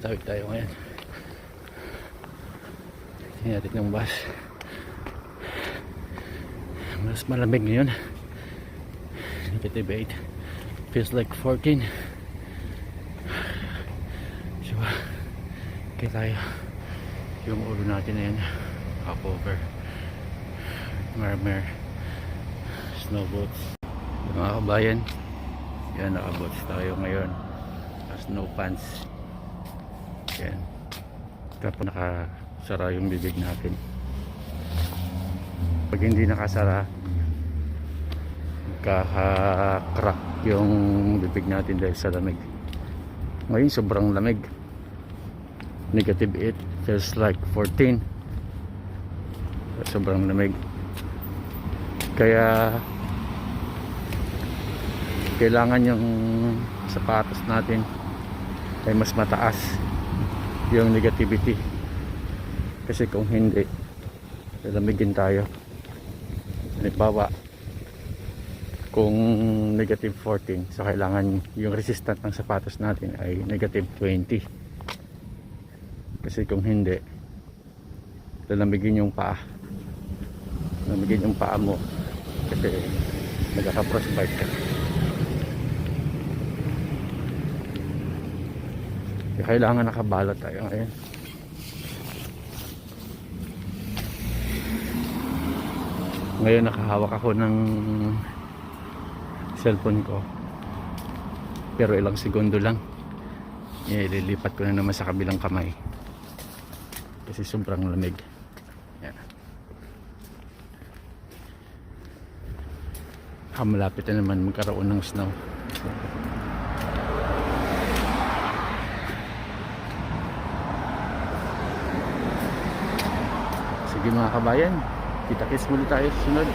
tawid tayo ngayon. Hinarit ng bus. Mas malamig ngayon. 58 feels like 14 so diba? okay tayo. Yung ulo natin na yan. Hop over. Marmer. Snow boots. Mga kabayan yan nakabots tayo ngayon. Snow pants. Yan. Tapos nakasara yung bibig natin. Pag hindi nakasara, kaka-crack yung bibig natin dahil sa lamig. Ngayon sobrang lamig. Negative 8 feels like 14. Sobrang lamig. Kaya kailangan yung sapatos natin ay mas mataas yung negativity. Kasi kung hindi lalamigin tayo. Halimbawa kung negative 14 so kailangan yung resistant ng sapatos natin ay negative 20 kasi kung hindi lalamigin yung paa. Lalamigin yung paa mo. Kasi nagkaka-frostbite ka kailangan nakabalot tayo ngayon. Ngayon nakahawak ako ng cellphone ko. Pero ilang segundo lang. Ililipat ko na naman sa kabilang kamay. Kasi sobrang lamig. Yan. Ah, malapit na naman magkaroon ng snow. Sige mga kabayan, kita-kits muli tayo sunod.